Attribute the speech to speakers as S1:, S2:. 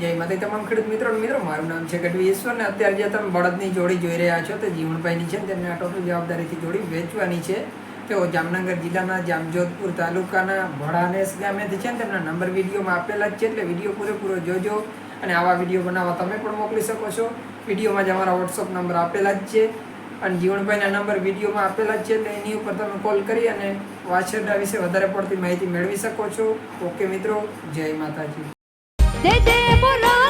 S1: જય તમામ ખેડૂત મિત્રો મિત્રો, મારું નામ છે ગઢવી ઈશ્વર ને અત્યારે જે તમે બળદની જોડી જોઈ રહ્યા છો તે જીવણભાઈની છે તેમને આ ટોટલ જવાબદારીથી જોડી વેચવાની છે. તેઓ જામનગર જિલ્લાના જામજોધપુર તાલુકાના ભડાનેસ ગામેથી છે ને તેમના નંબર વિડીયોમાં આપેલા જ છે એટલે વીડિયો પૂરેપૂરો જોજો અને આવા વીડિયો બનાવવા તમે પણ મોકલી શકો છો. વિડીયોમાં જ અમારા વોટ્સઅપ નંબર આપેલા જ છે અને જીવણભાઈના નંબર વિડીયોમાં આપેલા જ છે એટલે એની ઉપર તમે કોલ કરી અને વાછરડા વિશે વધારે પડતી માહિતી મેળવી શકો છો. ઓકે મિત્રો, જય માતાજી.
S2: de Deborah.